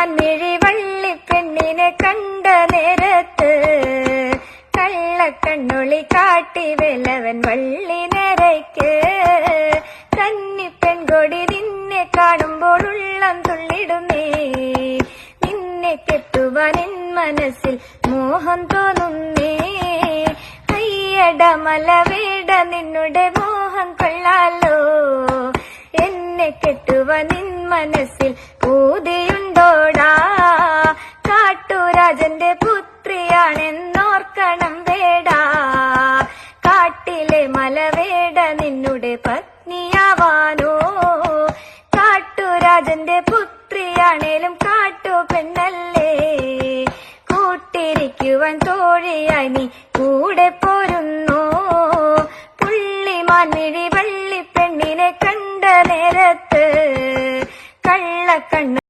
ഞാൻ മിഴിവള്ളിപ്പെണ്ണിനെ കണ്ട നേരത്ത് കള്ളക്കണ്ണൊളി കാട്ടി വെലവൻ വള്ളി തന്നി കന്നിപ്പെൺകൊടി നിന്നെ കാണുമ്പോൾ ഉള്ളം തുള്ളിടുന്നേ. നിന്നെ കെട്ടുവാൻ എൻ മനസ്സിൽ മോഹം തോന്നുന്നേ. അയ്യട മലവേട നിന്നുടെ മോഹം കൊള്ളാലോ. എന്നെ കെട്ടുവാൻ നിൻ മനസ്സിൽ ഊതി മലവേട നിന്നുടെ പത്നിയാവാനോ? കാട്ടുരാജന്റെ പുത്രിയാണേലും കാട്ടു പെണ്ണല്ലേ? കൂട്ടിരിക്കുവാൻ തോഴിയായി നീ കൂടെ പോരുന്നു? പുള്ളിമാൻ വള്ളി വള്ളിപ്പെണ്ണിനെ കണ്ട നേരത്ത്